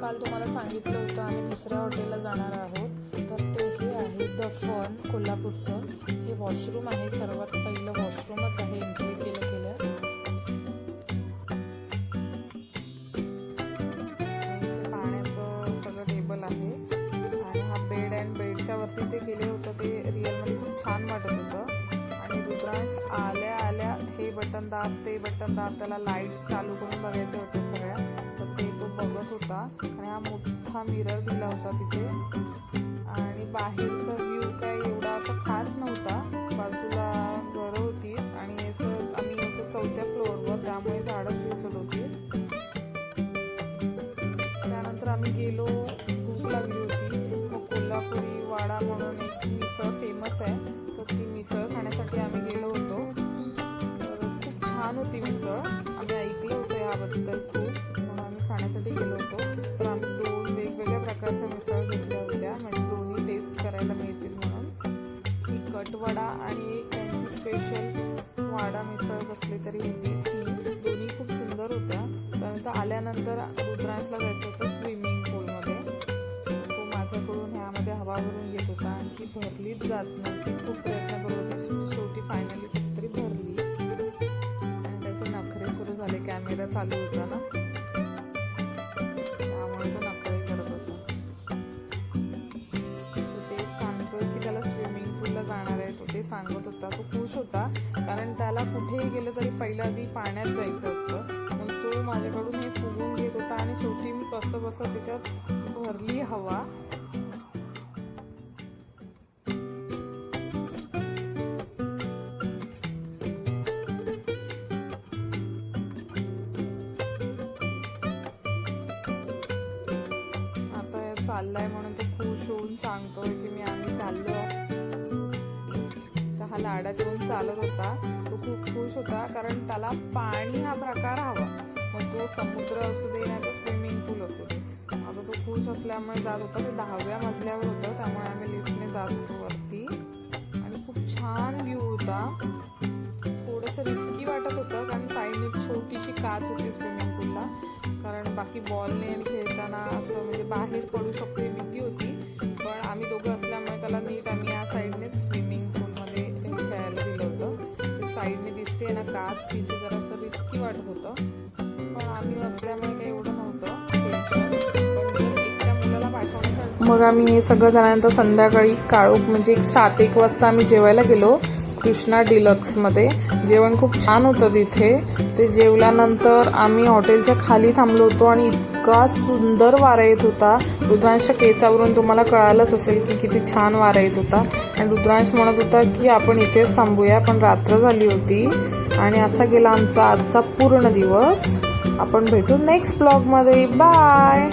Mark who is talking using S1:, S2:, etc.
S1: काल तुम्हाला सांगितलं होतं आम्ही दुसऱ्या हॉटेलला जाणार आहोत. तर ते हे आहे द फन कोल्हापूरचं. हे वॉशरूम आहे सर्वात पहिलं वॉशरूमच आहे एंट्री केलं गेलं आणि इथे पाण्याचं सगळं टेबल आहे. आणि हा बेड अँड बेडच्या वरती जे केले होतं ते रिअलमध्ये खूप छान वाटत होतं. आणि रुद्रांश आल्या आल्या हे बटन दाब ते बटन दाब त्याला लाईट्स चालू करून बघायचे होते सगळ्या. होता. आणि हा मोठा मिरर दिला होता तिथे. आणि बाहेरचा व्ह्यू काय एवढा असा खास नव्हता. बाजूला घरं होती. आणि असं आम्ही होतो चौथ्या फ्लोअरवर त्यामुळे झाडच दिसत होती. त्यानंतर आम्ही गेलो. भूक लागली होती. मग कोल्हापुरी वाडा म्हणून एक मिसळ फेमस आहे. तर ती मिसळ खाण्यासाठी आम्ही गेलो होतो. तर खूप छान होती मिसळ. आम्ही ऐकलं होतं याबद्दल खूप. म्हणून आम्ही खाण्यासाठी गेलो होतो. स्पेशल वाडा मिसळ कसली तरी होती ती. दोन्ही खूप सुंदर होत्या. त्यानंतर आल्यानंतर रुद्रांशला जायचं होतं स्विमिंग पूलमध्ये. तो माझ्याकडून ह्यामध्ये हवा भरून घेत होता. आणि ती भरलीच जात नव्हती. खूप प्रयत्न करत होते. शेवटी फायनली कुठेतरी तरी भरली. आणि त्याचे नखरे सुरू झाले. कॅमेरा चालू होता ना. त्यामुळे तो नखरे करत होता. ते सांगतोय की त्याला स्विमिंग पूलला जाणार आहे. तो ते सांगत होता. तो कारण त्याला कुठेही गेलं तरी पहिला आधी पाण्यात जायचं असतं. मग तो माझ्याकडून हे फुगून घेत होता आणि शेवटी मी कसं बसं त्याच्यात भरली हवा. आता चाललाय म्हणून तो खुश होऊन सांगतोय की मी आम्ही चाललो. हा लाडा देऊन चालत होता. तो खूप खुश होता कारण त्याला पाणी हा प्रकार हवा. मग तो समुद्र असू दे नाही तर स्विमिंग पूल असू दे. आता तो खुश असल्यामुळे जात होता. ते दहाव्या मजल्यावर होतं त्यामुळे आम्ही लिफ्टने जात होतो वरती. आणि खूप छान व्ह्यू होता. थोडंसं रिस्की वाटत होतं कारण साईडने एक छोटीशी काच होती स्विमिंग पूलला. कारण बाकी बॉलने खेळताना असं म्हणजे बाहेर पडू शकते भीती होती. पण आम्ही दोघं असल्यामुळे त्याला काच तिथे जरासं रिस्की वाटत होतं. पण आम्ही असल्यामुळे काही एवढं नव्हतं. मग आम्ही हे सगळं झाल्यानंतर संध्याकाळी काळोख म्हणजे एक सात एक वाजता आम्ही जेवायला गेलो कृष्णा डिलक्समध्ये जेवण खूप छान होतं तिथे. ते जेवल्यानंतर आम्ही हॉटेलच्या खाली थांबलो होतो आणि इतका सुंदर वारा येत होता. रुद्रांशच्या केसावरून तुम्हाला कळालंच असेल की किती छान वारा येत होता. आणि रुद्रांश म्हणत होता की आपण इथेच थांबूया पण रात्र झाली होती. आणि असा गेला आमचा आजचा पूर्ण दिवस. आपण भेटू नेक्स्ट ब्लॉगमध्ये बाय